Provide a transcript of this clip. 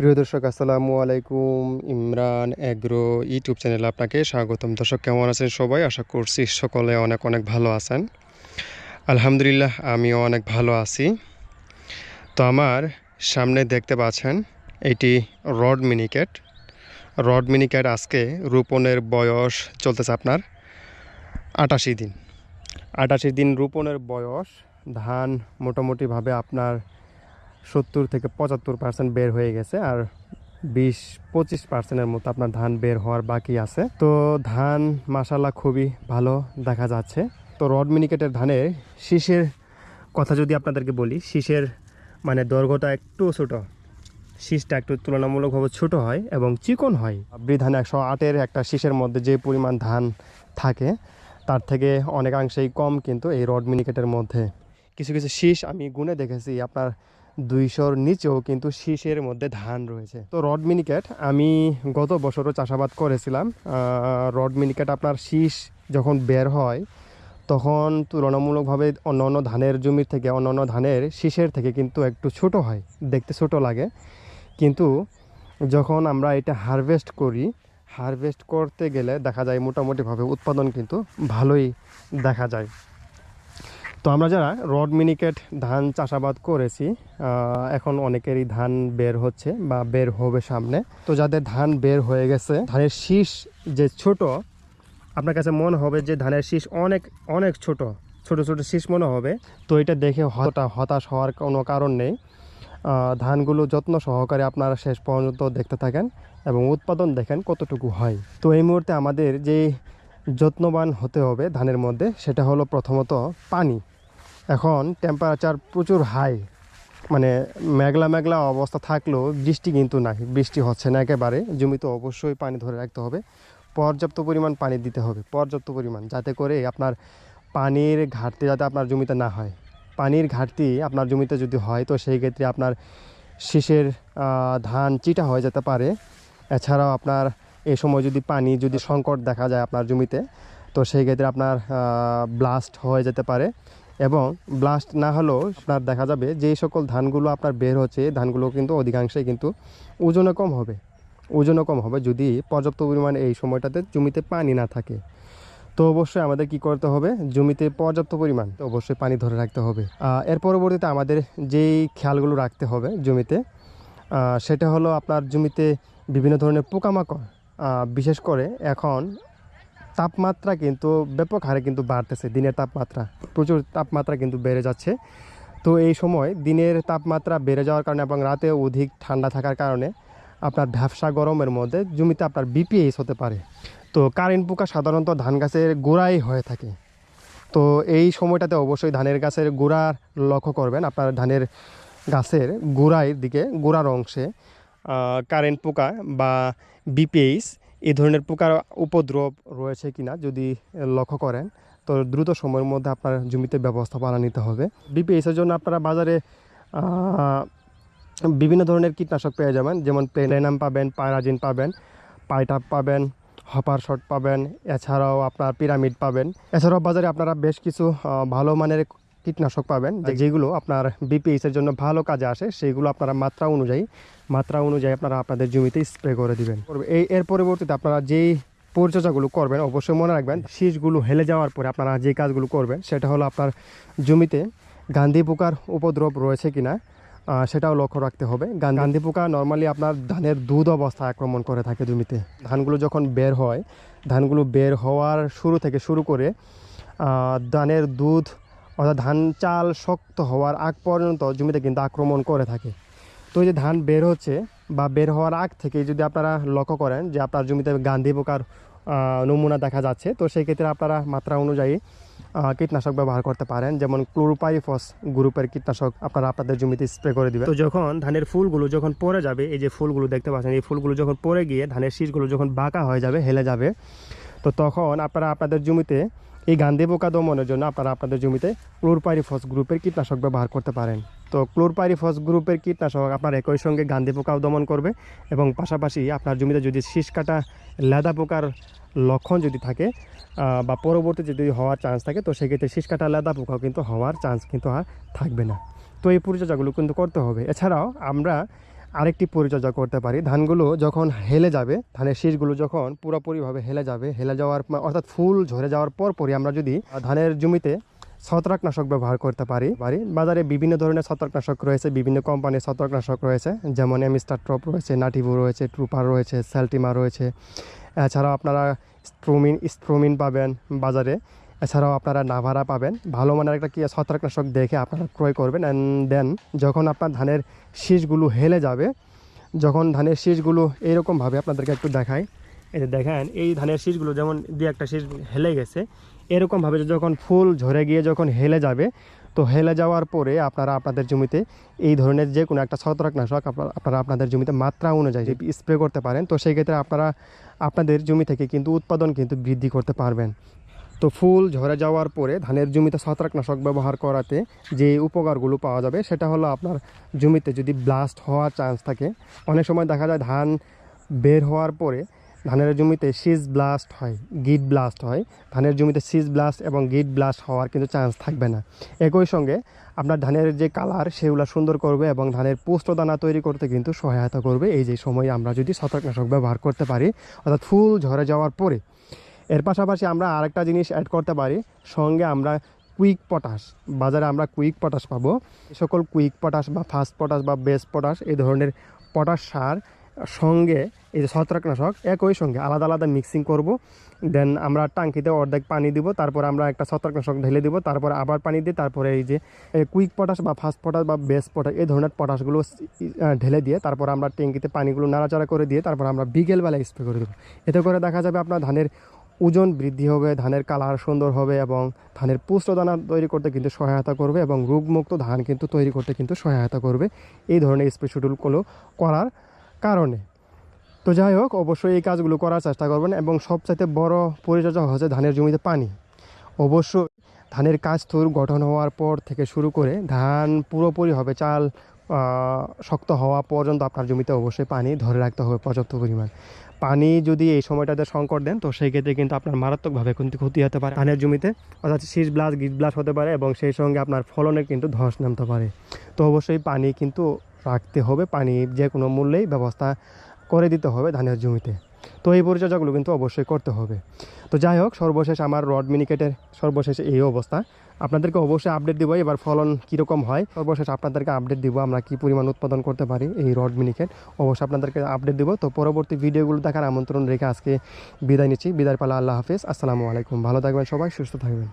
প্রিয় দর্শক, আসসালামু আলাইকুম। ইমরান অ্যাগ্রো ইউটিউব চ্যানেলে আপনাকে স্বাগতম। দর্শক, কেমন আছেন সবাই? আশা করছি সকলে অনেক অনেক ভালো আছেন। আলহামদুলিল্লাহ, আমিও অনেক ভালো আছি। তো আমার সামনে দেখতে পাচ্ছেন, এটি রড মিনিকেট। রড মিনিকেট আজকে রোপণের বয়স চলতেছে আপনার আটাশি দিন। আটাশি দিন রোপণের বয়স, ধান মোটামুটিভাবে আপনার সত্তর থেকে পঁচাত্তর পার্সেন্ট বের হয়ে গেছে আর বিশ পঁচিশ পার্সেন্টের মতো আপনার ধান বের হওয়ার বাকি আছে। তো ধান মাসাল্লাহ খুবই ভালো দেখা যাচ্ছে। তো রড মিনিকেটের ধানের শীষের কথা যদি আপনাদেরকে বলি, শীষের মানে দৈর্ঘ্যটা একটু ছোটো, শীষটা একটু তুলনামূলকভাবে ছোট হয় এবং চিকন হয়। বৃধান একশো আটের একটা শীষের মধ্যে যে পরিমাণ ধান থাকে, তার থেকে অনেকাংশেই কম কিন্তু এই রড মিনিকেটের মধ্যে। কিছু কিছু শীষ আমি গুনে দেখেছি, আপনার দুইশোর নিচেও কিন্তু শীষের মধ্যে ধান রয়েছে। তো রড মিনিকেট আমি গত বছরও চাষাবাদ করেছিলাম। রড মিনিকেট আপনার শীষ যখন বের হয়, তখন তুলনামূলকভাবে অন্য অন্য ধানের জমির থেকে অন্য অন্য ধানের শীষের থেকে কিন্তু একটু ছোট হয়, দেখতে ছোট লাগে। কিন্তু যখন আমরা এটা হারভেস্ট করি, হারভেস্ট করতে গেলে দেখা যায় মোটামুটিভাবে উৎপাদন কিন্তু ভালোই দেখা যায়। তো আমরা যারা রড মিনিকেট ধান চাষাবাদ করেছি এখন অনেকেরই ধান বের হচ্ছে বা বের হবে সামনে। তো যাদের ধান বের হয়ে গেছে, ধানের শীষ যে ছোট, আপনার কাছে মনে হবে যে ধানের শীষ অনেক অনেক ছোট ছোট ছোট শীষ মনে হবে। তো এটা দেখে হতা হতাশ হওয়ার কোনো কারণ নেই। ধানগুলো যত্ন সহকারে আপনারা শেষ পর্যন্ত দেখতে থাকেন এবং উৎপাদন দেখেন কতটুকু হয়। তো এই মুহূর্তে আমাদের যে যত্নবান হতে হবে ধানের মধ্যে, সেটা হলো প্রথমত পানি। এখন টেম্পারেচার প্রচুর হাই মানে মেঘলা মেঘলা অবস্থা থাকলেও বৃষ্টি কিন্তু নাই, বৃষ্টি হচ্ছে না একেবারে। জমিতে অবশ্যই পানি ধরে রাখতে হবে। পর্যাপ্ত পরিমাণ পানি দিতে হবে, পর্যাপ্ত পরিমাণ, যাতে করে আপনার পানির ঘাটতি যাতে আপনার জমিতে না হয়। পানির ঘাটতি আপনার জমিতে যদি হয়, তো সেই ক্ষেত্রে আপনার শীষের ধান চিটা হয়ে যেতে পারে। এছাড়াও আপনার এই সময় যদি পানি, যদি সংকট দেখা যায় আপনার জমিতে, তো সেই ক্ষেত্রে আপনার ব্লাস্ট হয়ে যেতে পারে। এবং ব্লাস্ট না হলেও আপনার দেখা যাবে যেই সকল ধানগুলো আপনার বের হচ্ছে ধানগুলো কিন্তু অধিকাংশই কিন্তু ওজনে কম হবে। ওজনও কম হবে যদি পর্যাপ্ত পরিমাণে এই সময়টাতে জমিতে পানি না থাকে। তো অবশ্যই আমাদের কি করতে হবে? জমিতে পর্যাপ্ত পরিমাণ অবশ্যই পানি ধরে রাখতে হবে। এর পরবর্তীতে আমাদের যেই খেয়ালগুলো রাখতে হবে জমিতে সেটা হলো আপনার জমিতে বিভিন্ন ধরনের পোকামাকড় বিশেষ করে এখন তাপমাত্রা কিন্তু, ব্যাপক হারে কিন্তু বাড়তেছে, দিনের তাপমাত্রা। প্রচুর তাপমাত্রা কিন্তু বেড়ে যাচ্ছে। তো এই সময় দিনের তাপমাত্রা বেড়ে যাওয়ার কারণে এবং রাতে অধিক ঠান্ডা থাকার কারণে আপনার ভ্যাবসা গরমের মধ্যে, জমিতে আপনার বিপিএইচ হতে পারে। তো কারেন্ট পোকা সাধারণত ধান গাছের গোড়াই হয়ে থাকে। তো এই সময়টাতে অবশ্যই ধানের গাছের গোড়ার লক্ষ্য করবেন। আপনার ধানের গাছের গোড়ার দিকে, গোড়ার অংশে কারেন্ট পোকা বা বিপিএইচ এই ধরনের পোকার উপদ্রব রয়েছে কিনা যদি লক্ষ্য করেন, তো দ্রুত সময়ের মধ্যে আপনার জমিতে ব্যবস্থাপনা নিতে হবে। বিপিএইচের জন্য আপনারা বাজারে বিভিন্ন ধরনের কীটনাশক পেয়ে যাবেন, যেমন প্লেনাম পাবেন পায়রাজিন পাবেন, পাইটাপ পাবেন, হপার শট পাবেন, এছাড়াও আপনার পিরামিড পাবেন। এছাড়াও বাজারে আপনারা বেশ কিছু ভালো মানের কীটনাশক পাবেন যে- যেগুলো আপনার বিপিএইচের জন্য ভালো কাজে আসে সেইগুলো আপনারা মাত্রা অনুযায়ী মাত্রা অনুযায়ী আপনারা আপনাদের জমিতে স্প্রে করে দিবেন। এই এর পরবর্তীতে আপনারা যেই পরিচর্যাগুলো করবেন অবশ্যই মনে রাখবেন শীষগুলো হেলে যাওয়ার পরে আপনারা যে কাজগুলো করবেন সেটা হলো আপনার জমিতে গান্ধী পোকার উপদ্রব রয়েছে কিনা সেটাও লক্ষ্য রাখতে হবে। গান্ধী পোকা নর্মালি আপনার ধানের দুধ অবস্থা আক্রমণ করে থাকে জমিতে। ধানগুলো যখন বের হয় ধানগুলো বের হওয়ার শুরু থেকে শুরু করে ধানের দুধ অর্থাৎ ধান চাল শক্ত হওয়ার আগ পর্যন্ত জমিতে কিন্তু আক্রমণ করে থাকে। তো এই যে ধান বের হচ্ছে বা বের হওয়ার আগ থেকে যদি আপনারা লক্ষ্য করেন যে আপনার জমিতে গান্ধী পোকার নমুনা দেখা যাচ্ছে, তো সেই ক্ষেত্রে আপনারা মাত্রা অনুযায়ী কীটনাশক ব্যবহার করতে পারেন। যেমন ক্লোরোপাইফস গ্রুপের কীটনাশক আপনারা আপনাদের জমিতে স্প্রে করে দিবেন। তো যখন ধানের ফুলগুলো যখন পড়ে যাবে, এই যে ফুলগুলো দেখতে পাচ্ছেন, এই ফুলগুলো যখন পড়ে গিয়ে ধানের শীষগুলো যখন বাঁকা হয়ে যাবে, হেলে যাবে, তো তখন আপনারা আপনাদের জমিতে এই গান্ধী পোকা দমনের জন্য আপনারা আপনাদের জমিতে ক্লোরপাইরিফস গ্রুপের কীটনাশক ব্যবহার করতে পারেন। তো ক্লোরপাইরিফস গ্রুপের কীটনাশক আপনার একই সঙ্গে গান্ধী পোকাও দমন করবে এবং পাশাপাশি আপনার জমিতে যদি শীষ কাটা, লেদা পোকার লক্ষণ যদি থাকে বা পরবর্তীতে যদি হওয়ার চান্স থাকে, তো সেক্ষেত্রে শীষ কাটা, লেদা পোকাও কিন্তু হওয়ার চান্স কিন্তু আর থাকবে না। তো এই পরিচর্যাগুলো কিন্তু করতে হবে। এছাড়াও আমরা আরেকটি পরিচর্যা করতে পারি। ধানগুলো যখন হেলে যাবে, ধানের শীষগুলো যখন পুরোপুরিভাবে হেলে যাবে, হেলে যাওয়ার অর্থাৎ ফুল ঝরে যাওয়ার পর পরই আমরা যদি ধানের জমিতে ছত্রাকনাশক ব্যবহার করতে পারি পারি। বাজারে বিভিন্ন ধরনের ছত্রাকনাশক রয়েছে, বিভিন্ন কোম্পানির ছত্রাকনাশক রয়েছে, যেমন এমিস্টার ট্রপ রয়েছে নাটিভো রয়েছে, ট্রুপার রয়েছে, স্যালটিমা রয়েছে। এছাড়াও আপনারা স্ট্রোমিন স্ট্রোমিন পাবেন বাজারে। এছাড়াও আপনারা নাভারা পাবেন। ভালো মানের একটা কি ছত্রাকনাশক দেখে আপনারা ক্রয় করবেন। অ্যান্ড দেন যখন আপনার ধানের শীষগুলো হেলে যাবে, যখন ধানের শীষগুলো এইরকমভাবে আপনাদেরকে একটু দেখাই। এই যে দেখেন, এই ধানের শীষগুলো যেমন দু একটা শীষ হেলে গেছে, এরকমভাবে যখন ফুল ঝরে গিয়ে যখন হেলে যাবে, তো হেলে যাওয়ার পরে আপনারা আপনাদের জমিতে এই ধরনের যে কোনো একটা ছত্রাকনাশক আপনারা আপনারা আপনাদের জমিতে মাত্রা অনুযায়ী স্প্রে করতে পারেন, তো সেই ক্ষেত্রে আপনারা আপনাদের জমি থেকে কিন্তু উৎপাদন কিন্তু বৃদ্ধি করতে পারবেন। তো ফুল ঝরে যাওয়ার পরে ধানের জমিতে ছত্রাকনাশক ব্যবহার করাতে যে উপকারগুলো পাওয়া যাবে, সেটা হলো আপনার জমিতে যদি ব্লাস্ট হওয়ার চান্স থাকে। অনেক সময় দেখা যায় ধান বের হওয়ার পরে ধানের জমিতে সিজ ব্লাস্ট হয় গিট ব্লাস্ট হয়। ধানের জমিতে সিজ ব্লাস্ট এবং গিট ব্লাস্ট হওয়ার কিন্তু চান্স থাকবে না। একই সঙ্গে আপনার ধানের যে কালার সেগুলো সুন্দর করবে এবং ধানের দানা তৈরি করতে কিন্তু সহায়তা করবে। এই যে সময় আমরা যদি ছত্রাকনাশক ব্যবহার করতে পারি, অর্থাৎ ফুল ঝরে যাওয়ার পরে এর পাশাপাশি আমরা আরেকটা জিনিস অ্যাড করতে পারি, সঙ্গে আমরা কুইক পটাশ বাজারে আমরা কুইক পটাশ পাবো। সকল কুইক পটাশ বা ফাস্ট পটাশ বা বেস পটাশ এই ধরনের পটাশ সার সঙ্গে, এই যে ছত্রাকনাশক, একই সঙ্গে আলাদা আলাদা মিক্সিং করব। দেন আমরা টাঙ্কিতে অর্ধেক পানি দিব, তারপর আমরা একটা ছত্রাকনাশক ঢেলে দিব, তারপর আবার পানি দিয়ে তারপরে এই যে কুইক পটাশ বা ফাস্ট পটাশ বা বেস পটাশ এই ধরনের পটাশগুলো ঢেলে দিয়ে তারপর আমরা ট্যাঙ্কিতে পানিগুলো নাড়াচাড়া করে দিয়ে তারপর আমরা বিকেলবেলা স্প্রে করে দেবো। এতে করে দেখা যাবে আপনার ধানের ওজন বৃদ্ধি হবে, ধানের কালার সুন্দর হবে এবং ধানের পুষ্ট দানা তৈরি করতে কিন্তু সহায়তা করবে এবং রোগমুক্ত ধান কিন্তু তৈরি করতে কিন্তু সহায়তা করবে। এই ধরনের স্প্রে শিডিউলগুলো করার কারণে। তো যাই হোক, অবশ্যই এই কাজগুলো করার চেষ্টা করবেন এবং সবচাইতে বড় পরিচর্যা হচ্ছে ধানের জমিতে পানি। অবশ্যই ধানের কাস্তর গঠন হওয়ার পর থেকে শুরু করে ধান পুরোপুরি হবে, চাল শক্ত হওয়া পর্যন্ত আপনার জমিতে অবশ্যই পানি ধরে রাখতে হবে পর্যাপ্ত পরিমাণ। পানি যদি এই সময়টাতে সংকট দেন, তো সেই ক্ষেত্রে কিন্তু আপনার মারাত্মকভাবে কিন্তু ক্ষতি হতে পারে। ধানের জমিতে, অর্থাৎ শীষ ব্লাস গিট ব্লাস হতে পারে এবং সেই সঙ্গে আপনার ফলনের কিন্তু ধস নামতে পারে। তো অবশ্যই পানি কিন্তু রাখতে হবে, পানি যে কোনো মূল্যেই ব্যবস্থা করে দিতে হবে ধানের জমিতে। তো এই পরিচর্যাগুলো কিন্তু অবশ্যই করতে হবে। তো যাই হোক সর্বশেষ আমার রড মিনিকেটের সর্বশেষ এই অবস্থা। আপনাদেরকে অবশ্যই আপডেট দিব, এবার ফলন কীরকম হয়। সর্বশেষ আপনাদেরকে আপডেট দিব আমরা কী পরিমাণ উৎপাদন করতে পারি এই রড মিনিকেট। অবশ্যই আপনাদেরকে আপডেট দিব। তো পরবর্তী ভিডিওগুলো দেখার আমন্ত্রণ রেখে আজকে বিদায় নিচ্ছি। বিদায় পালা, আল্লাহ হাফিজ। আসসালামু আলাইকুম। ভালো থাকবেন সবাই, সুস্থ থাকবেন।